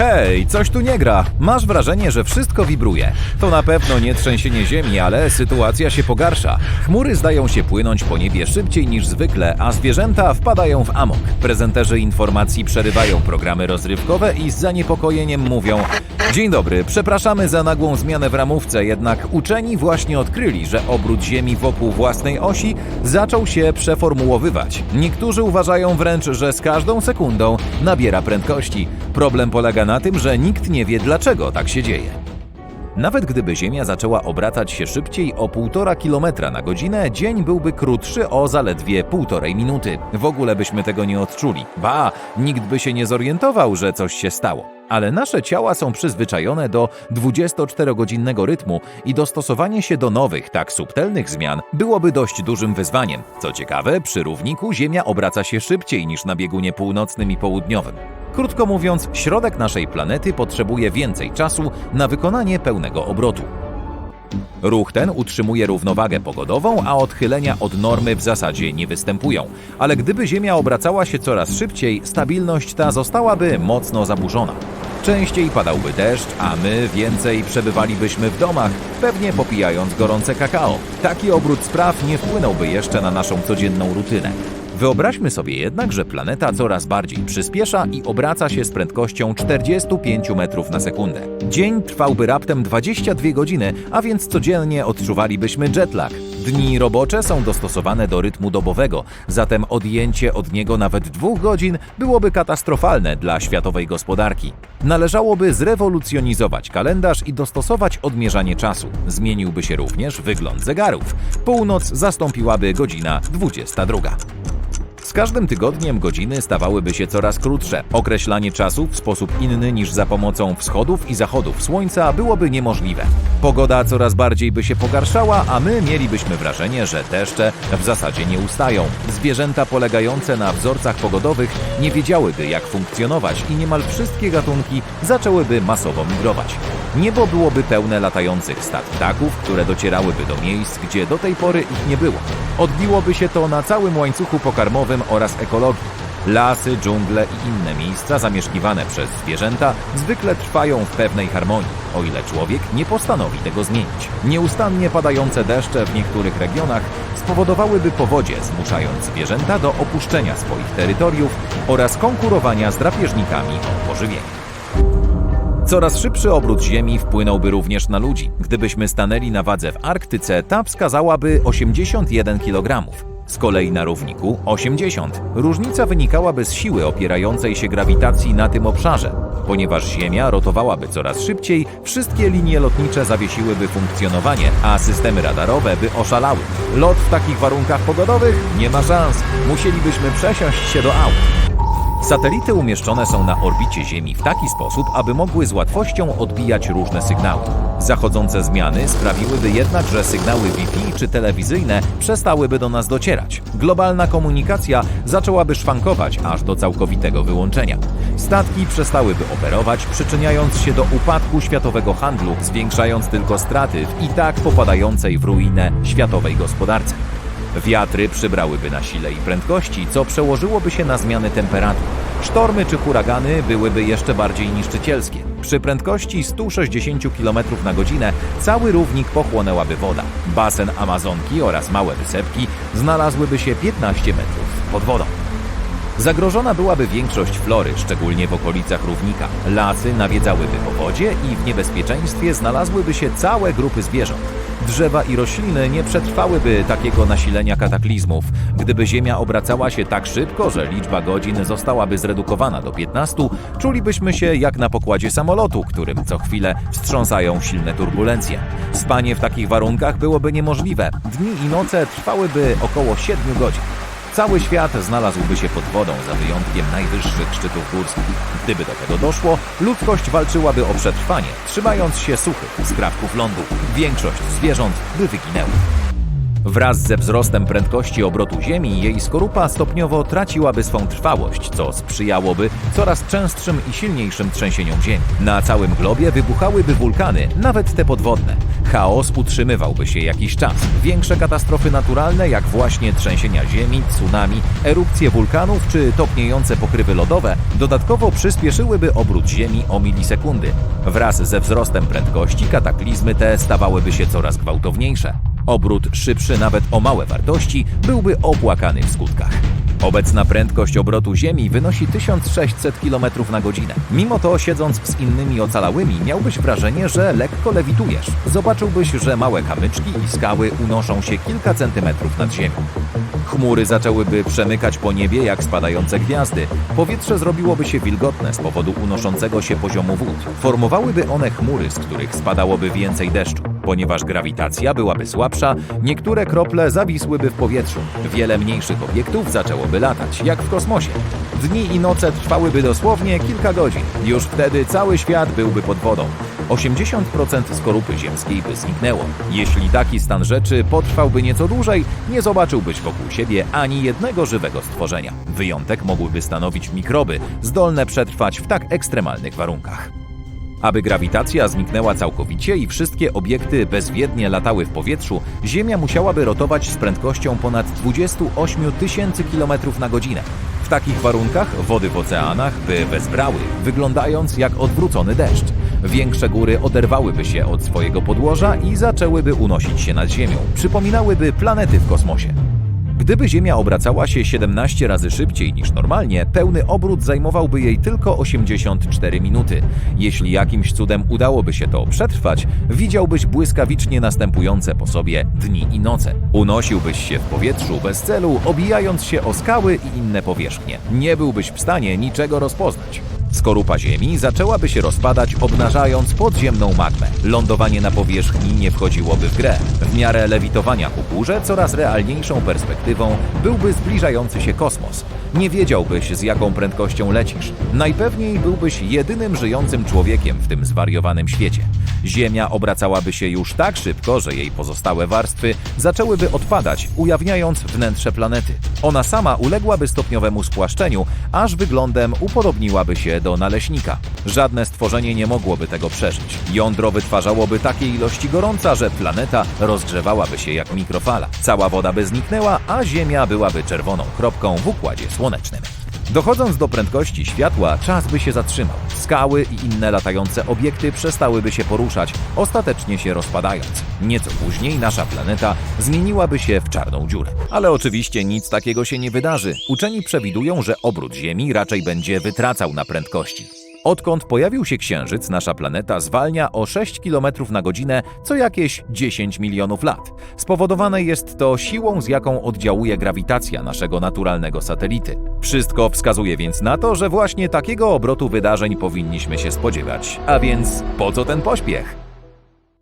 Hej, coś tu nie gra. Masz wrażenie, że wszystko wibruje. To na pewno nie trzęsienie ziemi, ale sytuacja się pogarsza. Chmury zdają się płynąć po niebie szybciej niż zwykle, a zwierzęta wpadają w amok. Prezenterzy informacji przerywają programy rozrywkowe i z zaniepokojeniem mówią: Dzień dobry, przepraszamy za nagłą zmianę w ramówce, jednak uczeni właśnie odkryli, że obrót Ziemi wokół własnej osi zaczął się przeformułowywać. Niektórzy uważają wręcz, że z każdą sekundą nabiera prędkości. Problem polega na tym, że nikt nie wie dlaczego tak się dzieje. Nawet gdyby Ziemia zaczęła obracać się szybciej o 1,5 km na godzinę, dzień byłby krótszy o zaledwie półtorej minuty. W ogóle byśmy tego nie odczuli. Ba, nikt by się nie zorientował, że coś się stało. Ale nasze ciała są przyzwyczajone do 24-godzinnego rytmu i dostosowanie się do nowych, tak subtelnych zmian byłoby dość dużym wyzwaniem. Co ciekawe, przy równiku Ziemia obraca się szybciej niż na biegunie północnym i południowym. Krótko mówiąc, środek naszej planety potrzebuje więcej czasu na wykonanie pełnego obrotu. Ruch ten utrzymuje równowagę pogodową, a odchylenia od normy w zasadzie nie występują. Ale gdyby Ziemia obracała się coraz szybciej, stabilność ta zostałaby mocno zaburzona. Częściej padałby deszcz, a my więcej przebywalibyśmy w domach, pewnie popijając gorące kakao. Taki obrót spraw nie wpłynąłby jeszcze na naszą codzienną rutynę. Wyobraźmy sobie jednak, że planeta coraz bardziej przyspiesza i obraca się z prędkością 45 metrów na sekundę. Dzień trwałby raptem 22 godziny, a więc codziennie odczuwalibyśmy jetlag. Dni robocze są dostosowane do rytmu dobowego, zatem odjęcie od niego nawet dwóch godzin byłoby katastrofalne dla światowej gospodarki. Należałoby zrewolucjonizować kalendarz i dostosować odmierzanie czasu. Zmieniłby się również wygląd zegarów. Północ zastąpiłaby godzina 22. Każdym tygodniem godziny stawałyby się coraz krótsze. Określanie czasu w sposób inny niż za pomocą wschodów i zachodów słońca byłoby niemożliwe. Pogoda coraz bardziej by się pogarszała, a my mielibyśmy wrażenie, że deszcze w zasadzie nie ustają. Zwierzęta polegające na wzorcach pogodowych nie wiedziałyby jak funkcjonować i niemal wszystkie gatunki zaczęłyby masowo migrować. Niebo byłoby pełne latających stad ptaków, które docierałyby do miejsc, gdzie do tej pory ich nie było. Odbiłoby się to na całym łańcuchu pokarmowym oraz ekologii. Lasy, dżungle i inne miejsca zamieszkiwane przez zwierzęta zwykle trwają w pewnej harmonii, o ile człowiek nie postanowi tego zmienić. Nieustannie padające deszcze w niektórych regionach spowodowałyby powodzie, zmuszając zwierzęta do opuszczenia swoich terytoriów oraz konkurowania z drapieżnikami o pożywienie. Coraz szybszy obrót Ziemi wpłynąłby również na ludzi. Gdybyśmy stanęli na wadze w Arktyce, ta wskazałaby 81 kg. Z kolei na równiku 80. Różnica wynikałaby z siły opierającej się grawitacji na tym obszarze. Ponieważ Ziemia rotowałaby coraz szybciej, wszystkie linie lotnicze zawiesiłyby funkcjonowanie, a systemy radarowe by oszalały. Lot w takich warunkach pogodowych nie ma szans. Musielibyśmy przesiąść się do aut. Satelity umieszczone są na orbicie Ziemi w taki sposób, aby mogły z łatwością odbijać różne sygnały. Zachodzące zmiany sprawiłyby jednak, że sygnały Wi-Fi czy telewizyjne przestałyby do nas docierać. Globalna komunikacja zaczęłaby szwankować aż do całkowitego wyłączenia. Statki przestałyby operować, przyczyniając się do upadku światowego handlu, zwiększając tylko straty w i tak popadającej w ruinę światowej gospodarce. Wiatry przybrałyby na sile i prędkości, co przełożyłoby się na zmiany temperatur. Sztormy czy huragany byłyby jeszcze bardziej niszczycielskie. Przy prędkości 160 km na godzinę cały równik pochłonęłaby woda. Basen Amazonki oraz małe wysepki znalazłyby się 15 metrów pod wodą. Zagrożona byłaby większość flory, szczególnie w okolicach równika. Lasy nawiedzałyby powodzie i w niebezpieczeństwie znalazłyby się całe grupy zwierząt. Drzewa i rośliny nie przetrwałyby takiego nasilenia kataklizmów. Gdyby Ziemia obracała się tak szybko, że liczba godzin zostałaby zredukowana do 15, czulibyśmy się jak na pokładzie samolotu, którym co chwilę wstrząsają silne turbulencje. Spanie w takich warunkach byłoby niemożliwe. Dni i noce trwałyby około 7 godzin. Cały świat znalazłby się pod wodą za wyjątkiem najwyższych szczytów górskich. Gdyby do tego doszło, ludzkość walczyłaby o przetrwanie, trzymając się suchych skrawków lądu. Większość zwierząt by wyginęła. Wraz ze wzrostem prędkości obrotu Ziemi jej skorupa stopniowo traciłaby swą trwałość, co sprzyjałoby coraz częstszym i silniejszym trzęsieniom Ziemi. Na całym globie wybuchałyby wulkany, nawet te podwodne. Chaos utrzymywałby się jakiś czas. Większe katastrofy naturalne, jak właśnie trzęsienia ziemi, tsunami, erupcje wulkanów czy topniejące pokrywy lodowe, dodatkowo przyspieszyłyby obrót Ziemi o milisekundy. Wraz ze wzrostem prędkości kataklizmy te stawałyby się coraz gwałtowniejsze. Obrót szybszy nawet o małe wartości byłby opłakany w skutkach. Obecna prędkość obrotu Ziemi wynosi 1600 km na godzinę. Mimo to, siedząc z innymi ocalałymi, miałbyś wrażenie, że lekko lewitujesz. Zobaczyłbyś, że małe kamyczki i skały unoszą się kilka centymetrów nad ziemią. Chmury zaczęłyby przemykać po niebie jak spadające gwiazdy. Powietrze zrobiłoby się wilgotne z powodu unoszącego się poziomu wód. Formowałyby one chmury, z których spadałoby więcej deszczu. Ponieważ grawitacja byłaby słabsza, niektóre krople zawisłyby w powietrzu. Wiele mniejszych obiektów zaczęłoby latać, jak w kosmosie. Dni i noce trwałyby dosłownie kilka godzin. Już wtedy cały świat byłby pod wodą. 80% skorupy ziemskiej by zniknęło. Jeśli taki stan rzeczy potrwałby nieco dłużej, nie zobaczyłbyś wokół siebie ani jednego żywego stworzenia. Wyjątek mogłyby stanowić mikroby, zdolne przetrwać w tak ekstremalnych warunkach. Aby grawitacja zniknęła całkowicie i wszystkie obiekty bezwiednie latały w powietrzu, Ziemia musiałaby rotować z prędkością ponad 28 tysięcy km na godzinę. W takich warunkach wody w oceanach by wezbrały, wyglądając jak odwrócony deszcz. Większe góry oderwałyby się od swojego podłoża i zaczęłyby unosić się nad Ziemią. Przypominałyby planety w kosmosie. Gdyby Ziemia obracała się 17 razy szybciej niż normalnie, pełny obrót zajmowałby jej tylko 84 minuty. Jeśli jakimś cudem udałoby się to przetrwać, widziałbyś błyskawicznie następujące po sobie dni i noce. Unosiłbyś się w powietrzu bez celu, obijając się o skały i inne powierzchnie. Nie byłbyś w stanie niczego rozpoznać. Skorupa Ziemi zaczęłaby się rozpadać, obnażając podziemną magmę. Lądowanie na powierzchni nie wchodziłoby w grę. W miarę lewitowania ku górze coraz realniejszą perspektywą byłby zbliżający się kosmos. Nie wiedziałbyś, z jaką prędkością lecisz. Najpewniej byłbyś jedynym żyjącym człowiekiem w tym zwariowanym świecie. Ziemia obracałaby się już tak szybko, że jej pozostałe warstwy zaczęłyby odpadać, ujawniając wnętrze planety. Ona sama uległaby stopniowemu spłaszczeniu, aż wyglądem upodobniłaby się do naleśnika. Żadne stworzenie nie mogłoby tego przeżyć. Jądro wytwarzałoby takie ilości gorąca, że planeta rozgrzewałaby się jak mikrofala. Cała woda by zniknęła, a Ziemia byłaby czerwoną kropką w układzie słonecznym. Dochodząc do prędkości światła, czas by się zatrzymał. Skały i inne latające obiekty przestałyby się poruszać, ostatecznie się rozpadając. Nieco później nasza planeta zmieniłaby się w czarną dziurę. Ale oczywiście nic takiego się nie wydarzy. Uczeni przewidują, że obrót Ziemi raczej będzie wytracał na prędkości. Odkąd pojawił się Księżyc, nasza planeta zwalnia o 6 km na godzinę co jakieś 10 milionów lat. Spowodowane jest to siłą, z jaką oddziałuje grawitacja naszego naturalnego satelity. Wszystko wskazuje więc na to, że właśnie takiego obrotu wydarzeń powinniśmy się spodziewać. A więc po co ten pośpiech?